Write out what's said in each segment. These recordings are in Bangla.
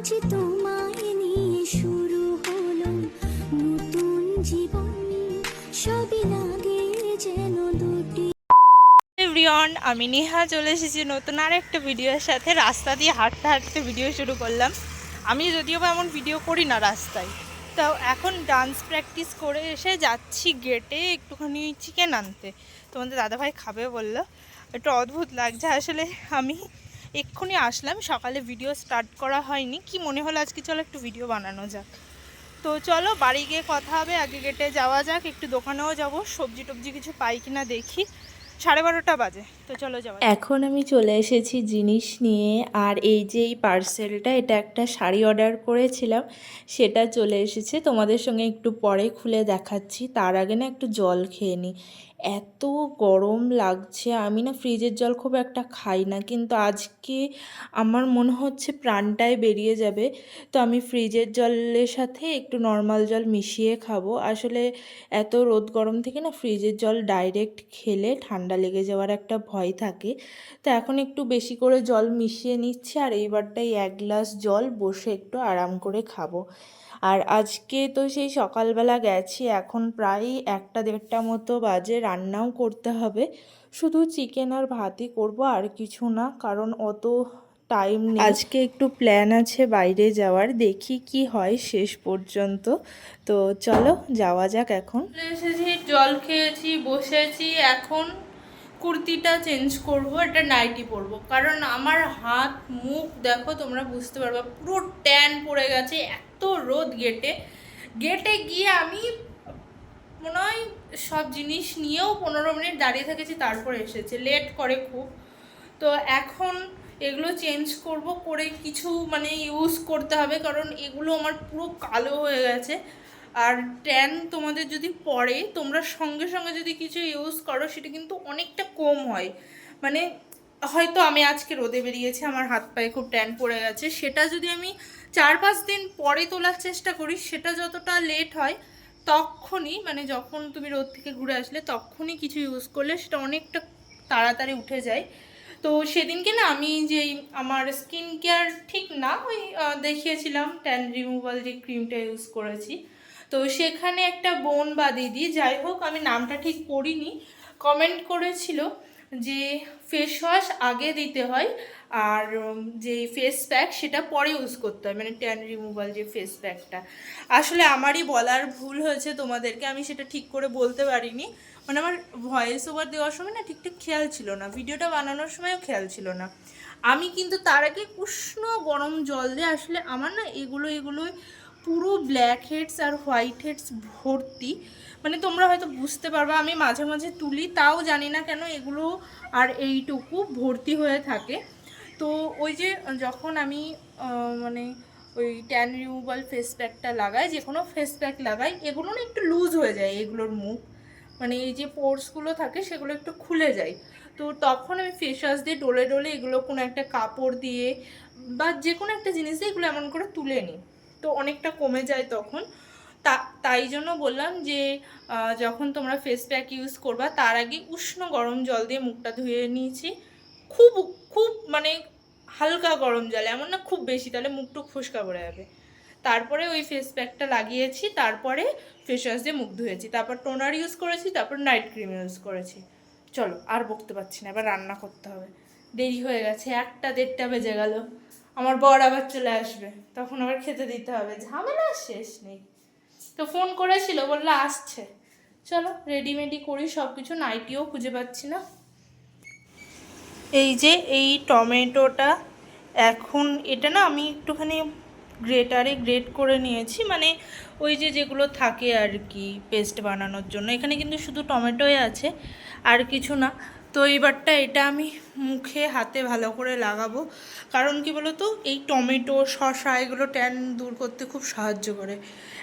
শুরু নতুন যেন আমি নেহা, চলে এসেছি নতুন আর একটা ভিডিওর সাথে। রাস্তা দিয়ে হাঁটতে হাঁটতে ভিডিও শুরু করলাম। আমি যদিও বা এমন ভিডিও করি না রাস্তায়। তো এখন ডান্স প্র্যাকটিস করে এসে যাচ্ছি গেটে একটুখানি চিকেন আনতে। তোমাদের দাদাভাই খাবে বলল। একটু অদ্ভুত লাগছে। আসলে আমি এক্ষুনি আসলাম, সকালে ভিডিও স্টার্ট করা হয়নি। কি মনে হলো আজকে? চলো একটু ভিডিও বানানো যাক। তো চলো, বাড়ি গিয়ে কথা হবে, আগে গেটে যাওয়া যাক, একটু দোকানেও যাব, সবজি টবজি কিছু পাই কিনা দেখি। সাড়ে বারোটা বাজে। এখন আমি চলে এসেছি জিনিস নিয়ে, আর এই যে এই পার্সেলটা এটা একটা শাড়ি অর্ডার করেছিলাম, সেটা চলে এসেছে। তোমাদের সঙ্গে একটু পরে খুলে দেখাচ্ছি। তার আগে না একটু জল খেয়ে নিই এত গরম লাগছে। আমি না ফ্রিজের জল খুব একটা খাই না, কিন্তু আজকে আমার মনে হচ্ছে প্রাণটাই বেরিয়ে যাবে। তো আমি ফ্রিজের জলের সাথে একটু নর্মাল জল মিশিয়ে খাব। আসলে এত রোদ গরম থেকে না ফ্রিজের জল ডাইরেক্ট খেলে ঠান্ডা লেগে যাওয়ার একটা ভয় থাকে। তো এখন একটু বেশি করে জল মিশিয়ে নিচ্ছি আর এইবারটাই এক গ্লাস জল বসে একটু আরাম করে খাব। আর আজকে তো সেই সকালবেলা গেছি এখন প্রায় একটা দেড়টা মতো বাজে রান্নাও করতে হবে। শুধু চিকেন আর ভাতই করব আর কিছু না কারণ অত টাইম নেই। আজকে একটু প্ল্যান আছে বাইরে যাওয়ার দেখি কি হয় শেষ পর্যন্ত। তো চলো যাওয়া যাক এখন। এসেছি জল খেয়েছি বসেছি এখন কুর্তিটা চেঞ্জ করব এটা নাইটি পরবো। কারণ আমার হাত, মুখ, দেখো তোমরা বুঝতে পারবে, পুরো ট্যান পড়ে গেছে এত রোদ গেটে গেটে গিয়ে আমি মনে হয় সব জিনিস নিয়েও পনেরো মিনিট দাঁড়িয়ে থেকেছি, তারপর এসেছে। লেট করে খুব। তো এখন এগুলো চেঞ্জ করব, করে কিছু মানে ইউজ করতে হবে, কারণ এগুলো আমার পুরো কালো হয়ে গেছে। আর ট্যান তোমাদের যদি পড়ে, তোমরা সঙ্গে সঙ্গে যদি কিছু ইউজ করো, সেটা কিন্তু অনেকটা কম হয়। মানে হয়তো আমি আজকে রোদে বেরিয়েছি, আমার হাত পায়ে খুব ট্যান পড়ে গেছে। সেটা যদি আমি চার পাঁচ দিন পরে তোলার চেষ্টা করি, সেটা যতটা লেট হয়, তখনই মানে যখন তুমি রোদ থেকে ঘুরে আসলে, তখনই কিছু ইউজ করলে সেটা অনেকটা তাড়াতাড়ি উঠে যায়। তো সেদিনকে না, আমি যে আমার স্কিন কেয়ার ঠিক না, ওই দেখিয়েছিলাম ট্যান রিমুভাল যে ক্রিমটা ইউজ করেছি। তো সেখানে একটা বোন বা দিদি, যাই হোক, আমি নামটা ঠিক পড়িনি কমেন্ট করেছিল যে ফেস ওয়াশ আগে দিতে হয় আর যে ফেস প্যাক সেটা পরে ইউজ করতে হয় মানে ট্যান রিমুভাল যে ফেস প্যাকটা আসলে আমারই বলার ভুল হয়েছে তোমাদেরকে, আমি সেটা ঠিক করে বলতে পারিনি। মানে আমার ভয়েস ওভার দেওয়ার সময় না ঠিকঠাক খেয়াল ছিল না, ভিডিওটা বানানোর সময়ও খেয়াল ছিল না। আমি কিন্তু তার আগে উষ্ণ গরম জল দিয়ে, আসলে আমার না এগুলো, এগুলোই পুরো ব্ল্যাক হেডস আর হোয়াইট হেডস ভর্তি। মানে তোমরা হয়তো বুঝতে পারবা, আমি মাঝে মাঝে তুলি, তাও জানি না কেন এগুলো আর এইটুকু ভর্তি হয়ে থাকে। তো ওই যে যখন আমি মানে ওই ট্যান রিমুভাল ফেস প্যাকটা লাগাই যে কোনো ফেস প্যাক লাগাই, এগুলো না একটু লুজ হয়ে যায় এগুলোর মুখ। মানে এই যে পোর্সগুলো থাকে, সেগুলো একটু খুলে যায়। তো তখন আমি ফেস ওয়াশ দিয়ে ডলে ডলে এগুলো কোনো একটা কাপড় দিয়ে বা যে কোনো একটা জিনিস দিয়ে এগুলো এমন করে তুলে নিই। তো অনেকটা কমে যায় তখন। তা, তাই জন্য বললাম যে যখন তোমরা ফেস প্যাক ইউজ করবা, তার আগে উষ্ণ গরম জল দিয়ে মুখটা ধুয়ে নিয়েছি। খুব খুব মানে হালকা গরম জল, এমন না খুব বেশি, তাহলে মুখটুক ফুসকা পড়ে যাবে। তারপরে ওই ফেস প্যাকটা লাগিয়েছি, তারপরে ফেস ওয়াশ দিয়ে মুখ ধুয়েছি। তারপর টোনার ইউজ করেছি, তারপর নাইট ক্রিম ইউজ করেছি। চলো, আর বকতে পারছি না, এবার রান্না করতে হবে। দেরি হয়ে গেছে, একটা দেড়টা বেজে গেল। আমার বর আবার চলে আসবে। তখন আবার খেতে দিতে হবে। ঝামেলা শেষ নেই। তো ফোন করেছিল, বলল আসছে। চলো রেডিমেডি করি সব কিছু নাইটিও খুঁজে পাচ্ছি না। এই যে, এই টমেটোটা এখন, এটা না আমি একটুখানি গ্রেটারে গ্রেট করে নিয়েছি। মানে ওই যে যেগুলো থাকে আর কি পেস্ট বানানোর জন্য। এখানে কিন্তু শুধু টমেটোই আছে, আর কিছু না। তো এইবারটা এটা আমি মুখে হাতে ভালো করে লাগাবো। কারণ কি তো এই টমেটো, শসা এগুলো ট্যান দূর করতে খুব সাহায্য করে।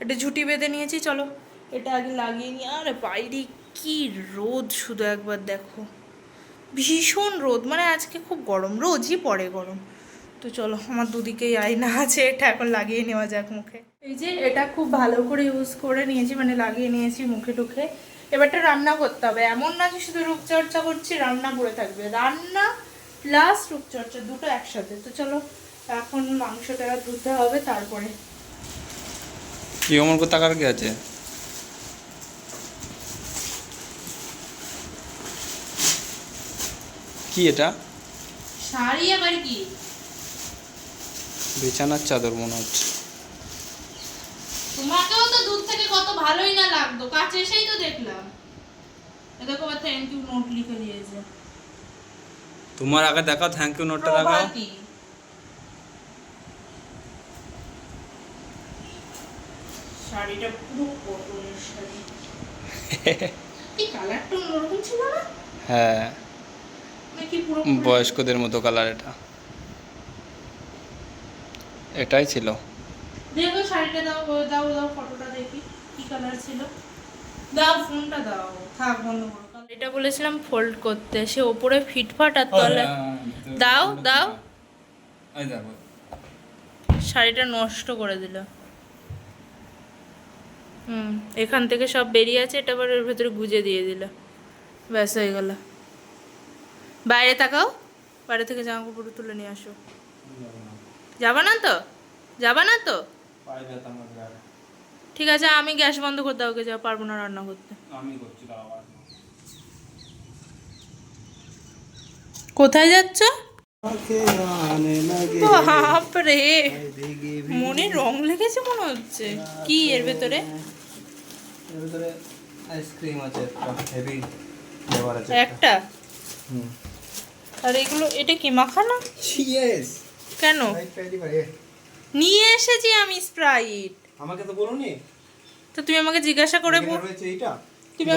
এটা ঝুটি বেঁধে নিয়েছি, চলো। এটা আগে লাগিয়ে নিই। আর বাইরে কি রোদ শুধু একবার দেখো। ভীষণ রোদ। মানে আজকে খুব গরম, রোজই পড়ে গরম। তো চলো, আমার দুদিকেই আয়না আছে, এটা এখন লাগিয়ে নেওয়া যাক মুখে। এই যে এটা খুব ভালো করে ইউজ করে নিয়েছি মানে লাগিয়ে নিয়েছি মুখে টুখে। এবারটা রান্না করতে হবে। এমন না যে শুধু রূপচর্চা করছি রান্না পড়ে থাকবে। রান্না প্লাস রূপচর্চা দুটো একসাথে। তো চলো এখন মাংসটা ধুতে হবে তারপরে। কি অমর কো টাকার কি আছে? কি এটা? শাড়ি আবার কি? বিছানার চাদর মনে হচ্ছে। তোমাকেও ভালোই না লাগতো। কাছে এসেই তো দেখলাম। দেখো আবার থ্যাংক ইউ নোট লিখে দিয়েছে তোমার আগে দেখাও থ্যাংক ইউ নোটটা দেখাও। শাড়িটা পুরো কটনের শাড়ি। এই কালারটা অন্যরকম ছিল না? হ্যাঁ। বয়স্কদের মতো কালার এটা। এটাই ছিল। দেখো শাড়িটা দাও দাও দাও ফটোটা দেখি। কি কালার ছিল। দাও ফোনটা দাও। থাক বন্ধ করো। এটা বলেছিলাম ফোল্ড করতে। সে ওপরে ফিটফাট আর তলে দাও দাও। শাড়িটা নষ্ট করে দিল। হুম এখান থেকে সব বেরিয়ে আছে এটা আবার এর ভেতরে গুজে দিয়ে দিল। ব্যাস হয়ে গেল। বাইরে তাকাও। বাইরে থেকে জামা কাপড় তুলে নিয়ে আসো। যাবা না তো? যাবা না তো? ঠিক আছে আমি গ্যাস বন্ধ করতে ওকে যা পারব না রান্না করতে। আমি করছি কোথায় যাচ্ছ? বাপরে! মনে রং লেগেছে মনে হচ্ছে। কি এর ভেতরে? এর ভিতরে আইসক্রিম আছে একটা হেভি ফ্লেভার আছে একটা। আর এগুলো এটা কি মাখানো? কেন? নিয়ে এসেছি আমি স্প্রাইট আমাকে তো বলুনি? তো তুমি আমাকে জিজ্ঞাসা করে রয়েছে এইটা? তুমি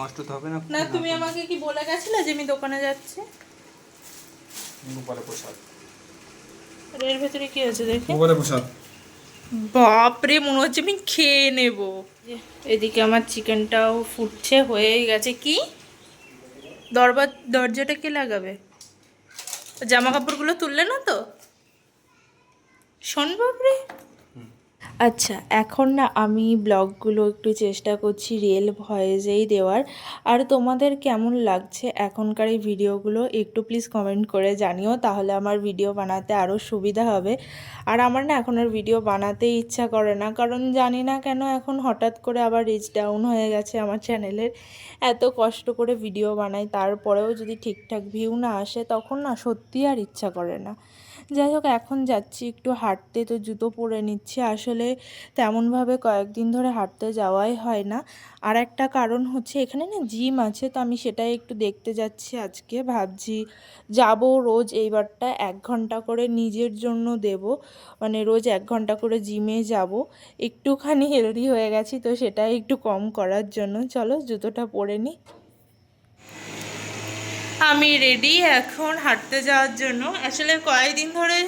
নষ্ট তো হবে না না তুমি আমাকে কি বলে গেছিলে যে আমি দোকানে যাচ্ছি? রূপালে প্রসাদ। এর ভেতরে কি আছে দেখি? রূপালে প্রসাদ। বাপরে মনে হচ্ছে আমি খেয়ে নেব। এদিকে আমার চিকেনটাও ফুটছে হয়েই গেছে। কি? দরবার দরজাটা কে লাগাবে? জামা কাপড়গুলো তুললে না তো? শোন বাপরে। আচ্ছা এখন না আমি ব্লগগুলো একটু চেষ্টা করছি রিয়েল ভয়েসেই দেওয়ার। আর তোমাদের কেমন লাগছে এখনকার এই ভিডিওগুলো একটু প্লিজ কমেন্ট করে জানিও, তাহলে আমার ভিডিও বানাতে আরও সুবিধা হবে। আর আমার না এখন আর ভিডিও বানাতে ইচ্ছা করে না, কারণ জানি না কেন এখন হঠাৎ করে আবার রিচ ডাউন হয়ে গেছে আমার চ্যানেলের এত কষ্ট করে ভিডিও বানাই, তারপরেও যদি ঠিকঠাক ভিউ না আসে, তখন না সত্যি আর ইচ্ছা করে না। যাই হোক, এখন যাচ্ছি একটু হাঁটতে। তো জুতো পরে নিচ্ছি। আসলে তেমনভাবে কয়েকদিন ধরে হাঁটতে যাওয়াই হয় না। আর একটা কারণ হচ্ছে, এখানে না জিম আছে, তো আমি সেটাই একটু দেখতে যাচ্ছি আজকে। ভাবছি যাব রোজ এইবারটা এক ঘণ্টা করে নিজের জন্য দেব। মানে রোজ এক ঘণ্টা করে জিমে যাব। একটুখানি হেলদি হয়ে গেছি, তো সেটাই একটু কম করার জন্য। চলো, জুতোটা পরে নিই আমি রেডি এখন হাঁটতে যাওয়ার জন্য। আসলে কয়েকদিন ধরে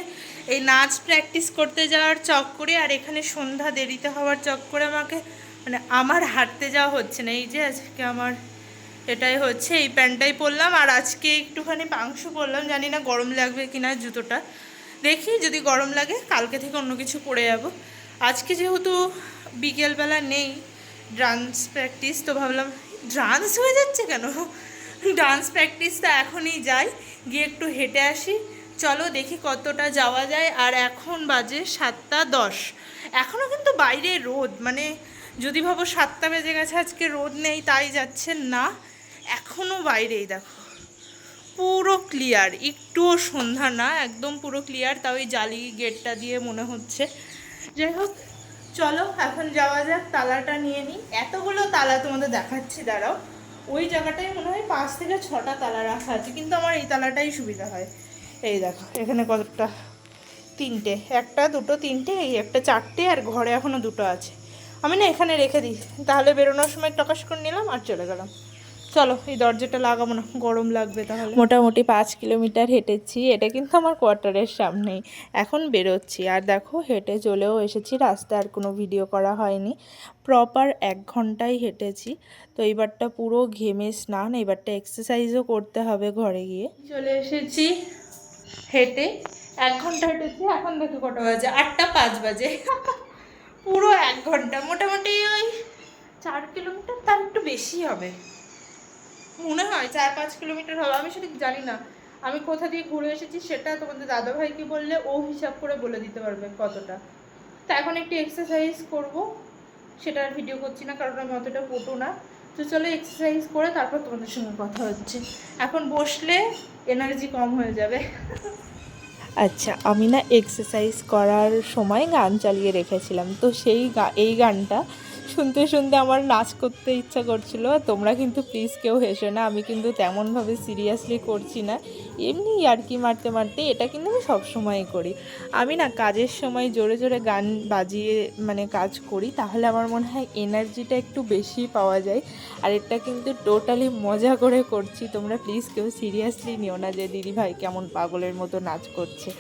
এই নাচ প্র্যাকটিস করতে যাওয়ার চক্করে আর এখানে সন্ধ্যা দেরিতে হওয়ার চক্করে আমাকে মানে আমার হাঁটতে যাওয়া হচ্ছে না। এই যে আজকে আমার এটাই হচ্ছে, এই প্যান্টটাই পরলাম আর আজকে একটুখানি মাংস পরলাম, জানি না গরম লাগবে কিনা জুতোটা। দেখি যদি গরম লাগে, কালকে থেকে অন্য কিছু পরে যাব। আজকে যেহেতু বিকেলবেলা নেই ডান্স প্র্যাকটিস তো ভাবলাম ডান্স হয়ে যাচ্ছে কেন? ডান্স প্র্যাকটিস তো এখনই যাই, গিয়ে একটু হেঁটে আসি। চলো দেখি কতটা যাওয়া যায়। আর এখন বাজে সাতটা দশ। এখনও কিন্তু বাইরে রোদ মানে যদি ভাবো সাতটা বেজে গেছে, আজকে রোদ নেই, তাই যাচ্ছেন না। এখনও বাইরেই দেখো। পুরো ক্লিয়ার, একটুও সন্ধ্যা না, একদম পুরো ক্লিয়ার, তাও ওই জালি গেটটা দিয়ে মনে হচ্ছে। যাই হোক, চলো এখন যাওয়া যাক, তালাটা নিয়ে নিই। এতগুলো তালা তোমাদের দেখাচ্ছি, দাঁড়াও। ওই জায়গাটায় মনে হয় পাঁচ থেকে ছটা তালা রাখা আছে, কিন্তু আমার এই তালাটাই সুবিধা হয়। এই দেখো, এখানে কতটা? তিনটে, একটা, দুটো, তিনটে, এই একটা চারটে, আর ঘরে এখনও দুটো আছে। আমি না এখানে রেখে দিই, তাহলে বেরোনোর সময় টকাশ করে নিলাম আর চলে গেলাম। চলো এই দরজাটা লাগাবো না গরম লাগবে তাহলে। মোটামুটি পাঁচ কিলোমিটার হেঁটেছি এটা কিন্তু আমার কোয়ার্টারের সামনেই। এখন বেরোচ্ছি আর দেখো হেঁটে চলেও এসেছি রাস্তায় আর কোনো ভিডিও করা হয়নি। প্রপার এক ঘন্টাই হেঁটেছি তো এইবারটা পুরো ঘেমে স্নান এবারটা এক্সারসাইজও করতে হবে ঘরে গিয়ে। চলে এসেছি হেঁটে এক ঘণ্টা হেঁটেছি এখন দেখো কটা বাজে আটটা পাঁচ বাজে। পুরো এক ঘণ্টা মোটামুটি ওই চার কিলোমিটার তার একটু বেশি হবে। মনে হয় চার পাঁচ কিলোমিটার হবে, আমি সেটা জানি না। আমি কোথা দিয়ে ঘুরে এসেছি সেটা তোমাদের দাদাভাইকে বললে, ও হিসাব করে বলে দিতে পারবে কতটা। তা এখন একটি এক্সারসাইজ করব, সেটা ভিডিও করছি না, কারণ আমি অতটা পটু না। তো চলো এক্সারসাইজ করে তারপর তোমাদের সঙ্গে কথা হচ্ছে। এখন বসলে এনার্জি কম হয়ে যাবে। আচ্ছা আমি না এক্সারসাইজ করার সময় গান চালিয়ে রেখেছিলাম। তো সেই এই গানটা শুনতে শুনতে আমার নাচ করতে ইচ্ছা করছিল, তোমরা কিন্তু প্লিজ কেউ হেসো না, আমি কিন্তু তেমনভাবে সিরিয়াসলি করছি না। এমনি ইয়ার্কি মারতে মারতে এটা কিন্তু আমি সবসময়ই করি। আমি না কাজের সময় জোরে জোরে গান বাজিয়ে মানে কাজ করি, তাহলে আমার মনে হয় এনার্জিটা একটু বেশি পাওয়া যায়। আর এটা কিন্তু টোটালি মজা করে করছি, তোমরা প্লিজ কেউ সিরিয়াসলি নিও না যে, দিদি ভাই কেমন পাগলের মতো নাচ করছে।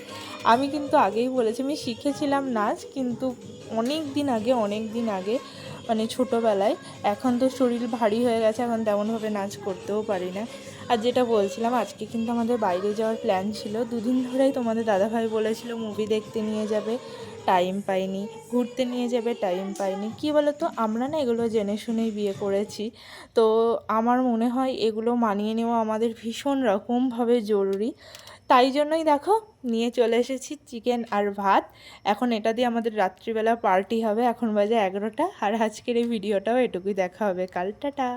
আমি কিন্তু আগেই বলেছি, আমি শিখেছিলাম নাচ, কিন্তু অনেক দিন আগে, অনেক দিন আগে মানে ছোটোবেলায়। এখন তো শরীর ভারী হয়ে গেছে, এখন তেমনভাবে নাচ করতেও পারি না। আর যেটা বলছিলাম, আজকে কিন্তু আমাদের বাইরে যাওয়ার প্ল্যান ছিল। দুদিন ধরেই তোমাদের দাদাভাই বলেছিল মুভি দেখতে নিয়ে যাবে টাইম পাইনি। ঘুরতে নিয়ে যাবে টাইম পাইনি। কী বলো তো আমরা না এগুলো জেনে শুনেই বিয়ে করেছি। তো আমার মনে হয়, এগুলো মানিয়ে নেওয়া আমাদের ভীষণ রকমভাবে জরুরি। তাই জন্যই দেখো, নিয়ে চলে এসেছি চিকেন আর ভাত। এখন এটা দিয়ে আমাদের রাত্রিবেলা পার্টি হবে। এখন বাজে এগারোটা। আর আজকের এই ভিডিওটাও এটুকুই দেখা হবে। কাল টাটা।